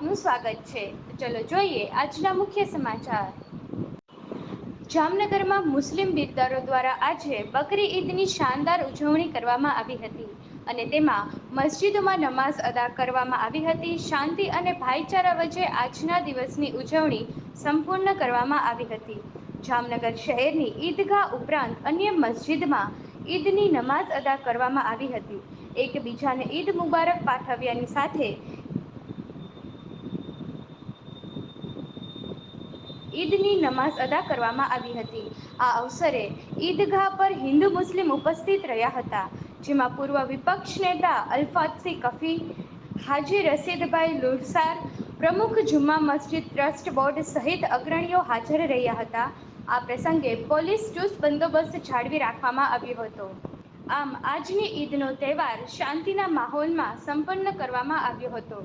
આપનું સ્વાગત છે. ચલો જોઈએ આજના મુખ્ય સમાચાર. જામનગરમાં મુસ્લિમ બિરદારો દ્વારા આજે બકરી ઈદની શાનદાર ઉજવણી કરવામાં આવી હતી અને તેમાં મસ્જિદોમાં નમાઝ અદા કરવામાં આવી હતી. શાંતિ અને ભાઈચારા વચ્ચે આજના દિવસની ઉજવણી સંપૂર્ણ કરવામાં આવી હતી. જામનગર શહેરની ઈદગાહ ઉપરાંત અન્ય મસ્જિદમાં ઈદની નમાઝ અદા કરવામાં આવી હતી. એકબીજાને ઈદ મુબારક પાઠવ્યાની સાથે ઈદની નમાઝ અદા કરવામાં આવી હતી. આ અવસરે ઈદગાહ પર હિન્દુ મુસ્લિમ ઉપસ્થિત રહ્યા હતા, જેમાં પૂર્વ વિપક્ષ નેતા અલ્ફાત્સી કફી, હાજી રસીદભાઈ લુરસાર, પ્રમુખ જુમ્મા મસ્જિદ ટ્રસ્ટ બોર્ડ સહિત અગ્રણીઓ હાજર રહ્યા હતા. આ પ્રસંગે પોલીસ ચુસ્ત બંદોબસ્ત જાળવી રાખવામાં આવ્યો હતો. આમ આજની ઈદનો તહેવાર શાંતિના માહોલમાં સંપન્ન કરવામાં આવ્યો હતો.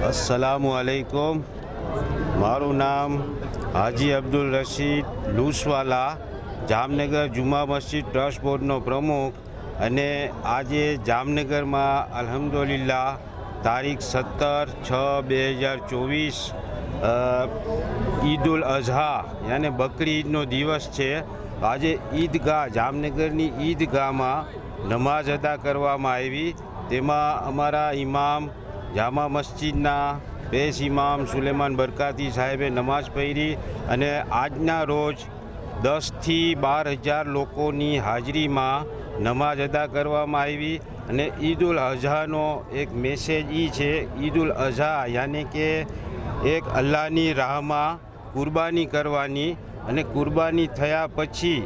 અસલામુ અલૈકુમ મારું નામ હાજી અબ્દુલ રશીદ લુસવાલા, જામનગર જુમા મસ્જિદ ટ્રસ્ટ બોર્ડનો પ્રમુખ અને આજે જામનગરમાં અલહમદુલિલ્લા તારીખ સત્તર છ બે હજાર ચોવીસ ઈદ ઉલ અઝહા, યાને બકરી ઈદનો દિવસ છે. આજે ઈદગાહ, જામનગરની ઈદગાહમાં નમાઝ અદા કરવામાં આવી. તેમાં અમારા ઇમામ જામા મસ્જિદના બે ઇમામ સુલેમાન બરકાતી સાહેબે નમાઝ પઢી અને આજના રોજ દસથી બાર હજાર લોકોની હાજરીમાં નમાઝ અદા કરવામાં આવી અને ઈદ ઉલ અઝહાનો એક મેસેજ એ છે ઈદ ઉલ અઝહા યાની કે એક અલ્લાહની રાહમાં કુરબાની કરવાની અને કુરબાની થયા પછી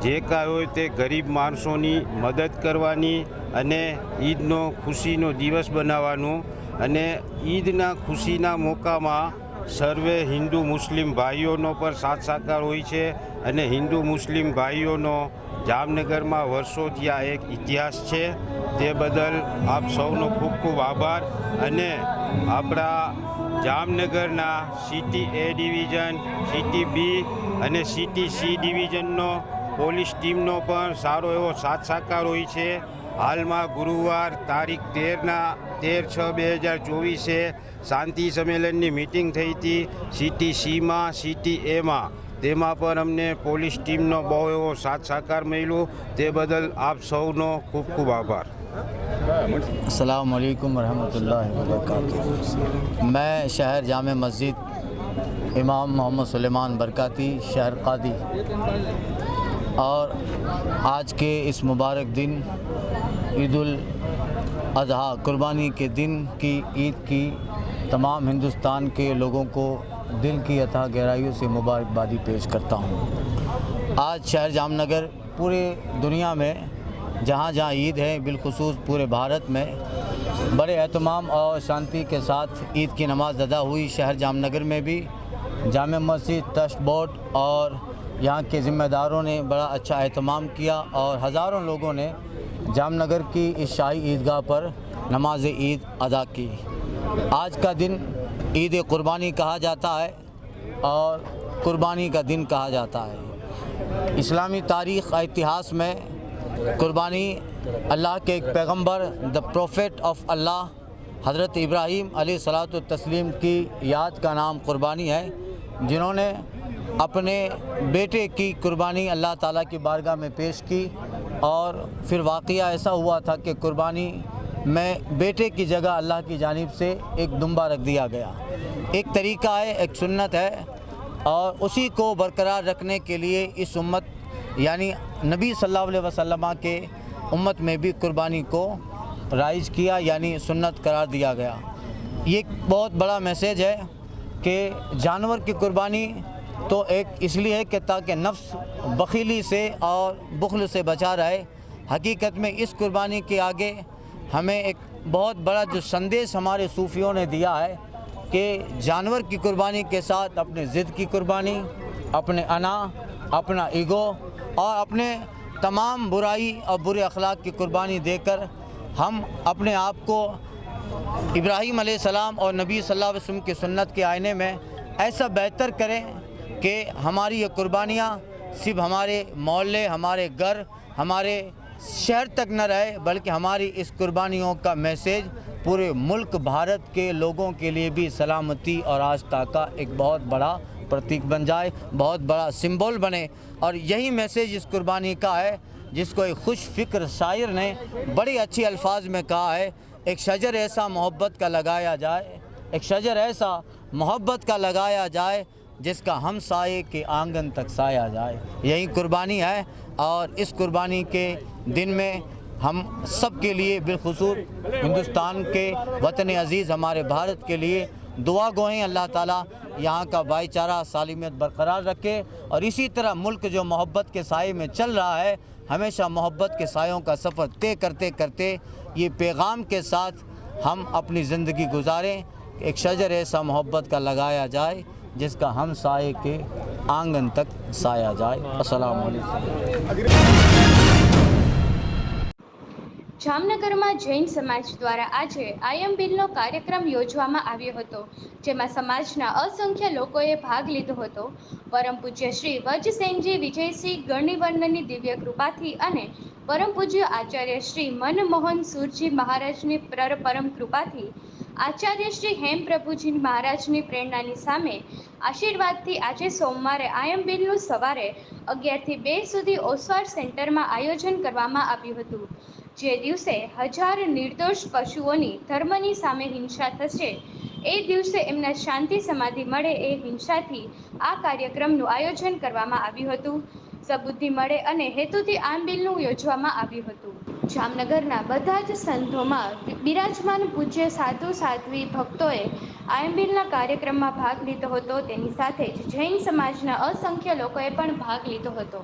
જે કાંઈ હોય તે ગરીબ માણસોની મદદ કરવાની અને ઈદનો ખુશીનો દિવસ બનાવવાનું અને ઈદના ખુશીના મોકામાં સર્વે હિન્દુ મુસ્લિમ ભાઈઓનો પણ સાથ સાકાર હોય છે અને હિન્દુ મુસ્લિમ ભાઈઓનો જામનગરમાં વર્ષોથી આ એક ઇતિહાસ છે. તે બદલ આપ સૌનો ખૂબ ખૂબ આભાર અને આપણા જામનગરના city A division, city B અને સિટી સી ડિવિઝનનો પોલીસ ટીમનો પણ સારો એવો સાથ સાકાર હોય છે. હાલમાં ગુરુવાર તારીખ તેરના તેર છ બે હજાર ચોવીસે શાંતિ સંમેલનની મિટિંગ થઈ હતી. સિટી સીમાં સિટી એમાં. તેમાં પણ અમને પોલીસ ટીમનો બહુ એવો સાથ સહકાર મળ્યો. તે બદલ આપ સૌનો ખૂબ ખૂબ આભાર. السلام علیکم ورحمۃ اللہ وبرکاتہ میں شہر جامع مسجد امام محمد سلیمان برکاتی شہر قادی اور آج کے اس مبارک دن عید ال اضحیٰ قربانی کے دن کی عید کی تمام ہندوستان کے لوگوں کو دل کی عطا گہرائیوں سے مبارکبادی پیش کرتا ہوں۔ آج شہر جام نگر پورے دنیا میں جہاں جہاں عید ہے، بالخصوص پورے بھارت میں بڑے اہتمام اور شانتی کے ساتھ عید کی نماز ادا ہوئی۔ شہر جام نگر میں بھی جامع مسجد تشت بوٹ اور یہاں کے ذمہ داروں نے بڑا اچھا اہتمام کیا اور ہزاروں لوگوں نے جام نگر کی اس شاہی عیدگاہ پر نماز عید ادا کی۔ آج کا دن عید قربانی کہا جاتا ہے اور قربانی کا دن کہا جاتا ہے۔ اسلامی تاریخ اتہاس میں قربانی اللہ کے ایک پیغمبر دا پروفیٹ آف اللہ حضرت ابراہیم علیہ صلاحت التسلیم کی یاد کا نام قربانی ہے، جنہوں نے اپنے بیٹے کی قربانی اللہ تعالیٰ کی بارگاہ میں پیش کی۔ اور پھر واقعہ ایسا ہوا تھا کہ قربانی میں بیٹے کی جگہ اللہ کی جانب سے ایک دمبا رکھ دیا گیا۔ ایک طریقہ ہے، ایک سنت ہے اور اسی کو برقرار رکھنے کے لیے اس امت یعنی نبی صلی اللہ علیہ وسلم کے امت میں بھی قربانی کو رائج کیا یعنی سنت قرار دیا گیا۔ یہ بہت بڑا میسیج ہے کہ جانور کی قربانی تو ایک اس لیے کہ تاکہ نفس بخیلی سے اور بخل سے بچا رہے۔ حقیقت میں اس قربانی کے آگے ہمیں ایک بہت بڑا جو سندیش ہمارے صوفیوں نے دیا ہے کہ جانور کی قربانی کے ساتھ اپنے ضد کی قربانی، اپنے انا، اپنا ایگو اور اپنے تمام برائی اور برے اخلاق کی قربانی دے کر ہم اپنے آپ کو ابراہیم علیہ السلام اور نبی صلی اللہ علیہ وسلم کی سنت کے آئینے میں ایسا بہتر کریں۔ کہ ہماری یہ قربانیاں صرف ہمارے مولے ہمارے گھر، ہمارے شہر تک نہ رہے، بلکہ ہماری اس قربانیوں کا میسیج پورے ملک بھارت کے لوگوں کے لیے بھی سلامتی اور آستہ کا ایک بہت بڑا پرتیک بن جائے، بہت بڑا سمبول بنے۔ اور یہی میسیج اس قربانی کا ہے، جس کو ایک خوش فکر شاعر نے بڑی اچھی الفاظ میں کہا ہے، ایک شجر ایسا محبت کا لگایا جائے، ایک شجر ایسا محبت کا لگایا جائے جس کا ہم سائے کے آنگن تک سایہ جائے۔ یہی قربانی ہے اور اس قربانی کے دن میں ہم سب کے لیے بالخصوص ہندوستان کے وطن عزیز ہمارے بھارت کے لیے دعا گوئیں۔ اللہ تعالیٰ یہاں کا بھائی چارہ سالمیت برقرار رکھے اور اسی طرح ملک جو محبت کے سائے میں چل رہا ہے، ہمیشہ محبت کے سایوں کا سفر طے کرتے کرتے یہ پیغام کے ساتھ ہم اپنی زندگی گزاریں۔ ایک شجر ایسا محبت کا لگایا جائے۔ जिसका हम साए के आंगन तक साया जाए अस्सलाम वालेकुम જામનગરમાં જૈન સમાજ દ્વારા આજે આયમ બિલનો કાર્યક્રમ યોજવામાં આવ્યો હતો જેમાં સમાજના અસંખ્ય લોકોએ ભાગ લીધો હતો પરમ પૂજ્ય શ્રી વજસેનજી વિજયસિંહ ગણિવર્ણની દિવ્ય કૃપાથી અને પરમ પૂજ્ય આચાર્ય શ્રી મનમોહન સુરજી મહારાજની પર પરમ કૃપાથી આચાર્ય શ્રી હેમપ્રભુજી મહારાજની પ્રેરણાની સામે આશીર્વાદથી આજે સોમવારે આયમ બિલનું સવારે અગિયારથી બે સુધી ઓસવાર સેન્ટરમાં આયોજન કરવામાં આવ્યું હતું. જે દિવસે હજાર નિર્દોષ પશુઓની ધર્મની સામે હિંસા થશે, એ દિવસે એમના શાંતિ સમાધિ મળે એ હિંસાથી આ કાર્યક્રમનું આયોજન કરવામાં આવ્યું હતું. સબુદ્ધિ મળે અને હેતુથી આમ બિલનું યોજવામાં આવ્યું હતું. જામનગરના બધા જ સંતોમાં બિરાજમાન પૂજ્ય સાધુ સાધ્વી ભક્તોએ આયંબિલના કાર્યક્રમમાં ભાગ લીધો હતો. તેની સાથે જ જૈન સમાજના અસંખ્ય લોકોએ પણ ભાગ લીધો હતો.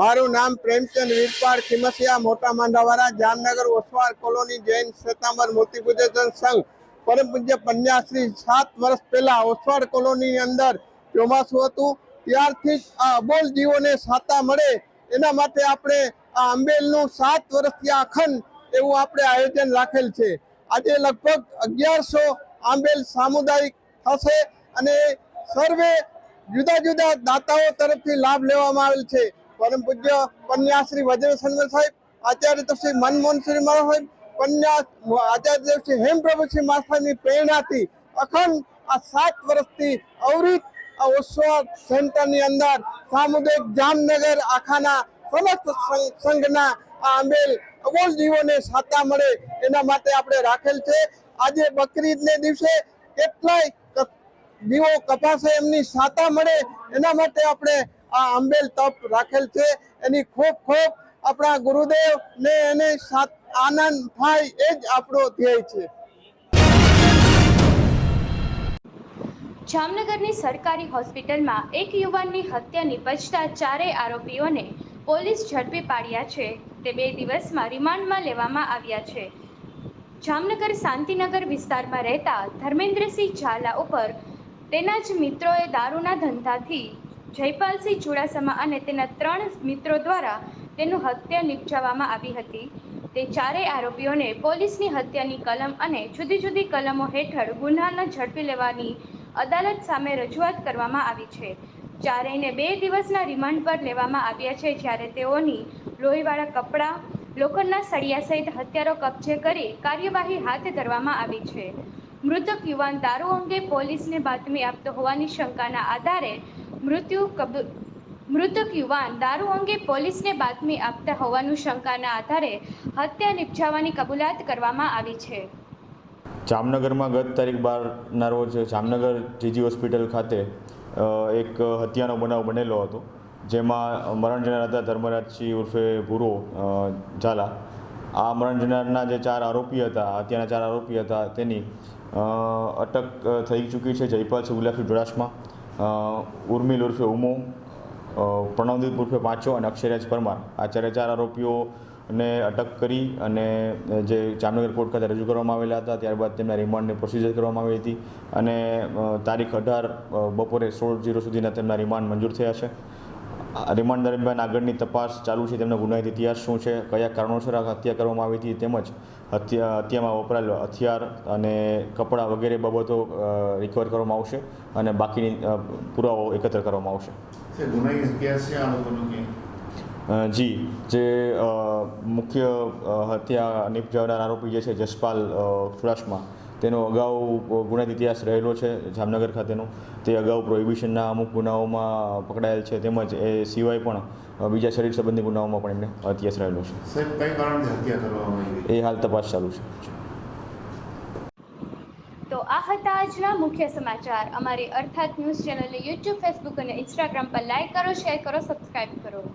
મારું નામ પ્રેમચંદ વીરપાળ ખીમસિયા, મોટા માંડાવાળા, જામનગર ઓસવાર કોલોની જૈન શ્વેતાંબર મૂર્તિ પૂજન સંઘ. પરમ પૂજ્ય પન્યાશ્રી સાત વર્ષ પહેલા ઓસવાડ કોલોની અંદર ચોમાસું હતું. ત્યારથી જ આ અબોલ જીવોને સાતા મળે એના માટે આપણે આ આંબેલનું સાત વર્ષથી અખંડ એવું આપણે આયોજન રાખેલ છે. આજે લગભગ અગિયારસો આંબેલ સામુદાયિક થશે અને સર્વે જુદા જુદા દાતાઓ તરફથી લાભ લેવામાં આવેલ છે. પરમ પૂજ્ય કન્યાશ્રી વજ્ર સન્મન સાહેબ, આચાર્ય તશ્રી મનમોહનશ્રી મહારાજ સાહેબ, કન્યા આચાર્ય શ્રી હેમપ્રભુશ્રી સાહેબની પ્રેરણાથી અખંડ આ સાત વર્ષથી અવરિત આ ઓસ્વા સેન્ટરની અંદર સામુદાયિક જામનગર આખાના સમસ્ત સંઘ- સંઘના આંબેલ અબોલ સાતા મળે એના માટે આપણે રાખેલ છે. આજે બકરીદને દિવસે કેટલાય દીવો કપાસે એમની સાતા મળે એના માટે આપણે આ આંબેલ તપ રાખેલ છે. એની ખૂબ ખૂબ આપણા ગુરુદેવ ને એને આનંદ થાય એ જ આપણો ધ્યેય છે. જામનગરની સરકારી હોસ્પિટલમાં એક યુવાનની હત્યા નિપજતા ચારેય આરોપીઓને પોલીસ ઝડપી પાડ્યા છે. તે બે દિવસમાં રિમાન્ડમાં લેવામાં આવ્યા છે. જામનગર શાંતિનગર વિસ્તારમાં રહેતા ધર્મેન્દ્રસિંહ ઝાલા ઉપર તેના જ મિત્રોએ દારૂના ધંધાથી જયપાલસિંહ ચુડાસમા અને તેના ત્રણ મિત્રો દ્વારા તેનું હત્યા નિપજાવવામાં આવી હતી. તે ચારેય આરોપીઓને પોલીસની હત્યાની કલમ અને જુદી જુદી કલમો હેઠળ ગુન્હાના ઝડપી લેવાની અદાલત સામે રજૂઆત કરવામાં આવી છે. ચારેયને બે દિવસના રિમાન્ડ પર લેવામાં આવ્યા છે, જ્યારે તેઓની લોહીવાળા કપડાં, લોખંડના સળિયા સહિત હથિયારો કબજે કરી કાર્યવાહી હાથ ધરવામાં આવી છે. મૃતક યુવાન દારૂ અંગે પોલીસને બાતમી આપતો હોવાની શંકાના આધારે મૃત્યુ કબ, મૃતક યુવાન દારૂ અંગે પોલીસને બાતમી આપતા હોવાનું શંકાના આધારે હત્યા નિપજાવવાની કબૂલાત કરવામાં આવી છે. જામનગરમાં ગત તારીખ બારના રોજ જામનગર જીજી હોસ્પિટલ ખાતે એક હત્યાનો બનાવ બનેલો હતો જેમાં મરણ જનાર હતા ધર્મરાજસિંહ ઉર્ફે ભૂરો ઝાલા. આ મરણ જનારના જે ચાર આરોપી હતા હત્યાના ચાર આરોપી હતા તેની અટક થઈ ચૂકી છે જયપાલ સુગુલાફી અ, ઉર્મિલ ઉર્ફે ઉમો પ્રણવદીપ ઉર્ફે પાંચો અને અક્ષયરાજ પરમાર. આ ચારે ચાર આરોપીઓને અટક કરી અને જે જામનગર કોર્ટ ખાતે રજૂ કરવામાં આવેલા હતા, ત્યારબાદ તેમના રિમાન્ડની પ્રોસિજર કરવામાં આવી હતી અને તારીખ અઢાર બપોરે સોળ જીરો સુધીના તેમના રિમાન્ડ મંજૂર થયા છે. રિમાન્ડ દરમિયાન આગળની તપાસ ચાલુ છે, તેમનો ગુનાહિત ઇતિહાસ શું છે, કયા કારણોસર હત્યા કરવામાં આવી હતી તેમજ હત્યા, હત્યામાં વપરાયેલ હથિયાર અને કપડાં વગેરે બાબતો રિકવર કરવામાં આવશે અને બાકીની પુરાવો એકત્ર કરવામાં આવશે. ગુનાહિત ઇતિહાસ છે આ લોકોનો જી જે મુખ્ય હત્યા નિપજાવનાર આરોપી જે છે જસપાલ ચુડાસમા તેનો અગાઉ ગુનાહિત ઇતિહાસ રહેલો છે જામનગર ખાતેનો. તે અગાઉ પ્રોહિબિશનના અમુક ગુનાઓમાં પકડાયેલ છે તેમજ એ સિવાય પણ બીજા શરીર સંબંધી ગુનાઓમાં પણ એમને ઇતિહાસ રહેલો છે. સાહેબ કઈ કારણથી હત્યા કરવામાં આવી એ હાલ તપાસ ચાલુ છે. તો આ હતા આજના મુખ્ય સમાચાર. અમારી અર્થાત ન્યૂઝ ચેનલને યુટ્યુબ ફેસબુક અને ઇન્સ્ટાગ્રામ પર લાઈક કરો શેર કરો સબસ્ક્રાઇબ કરો.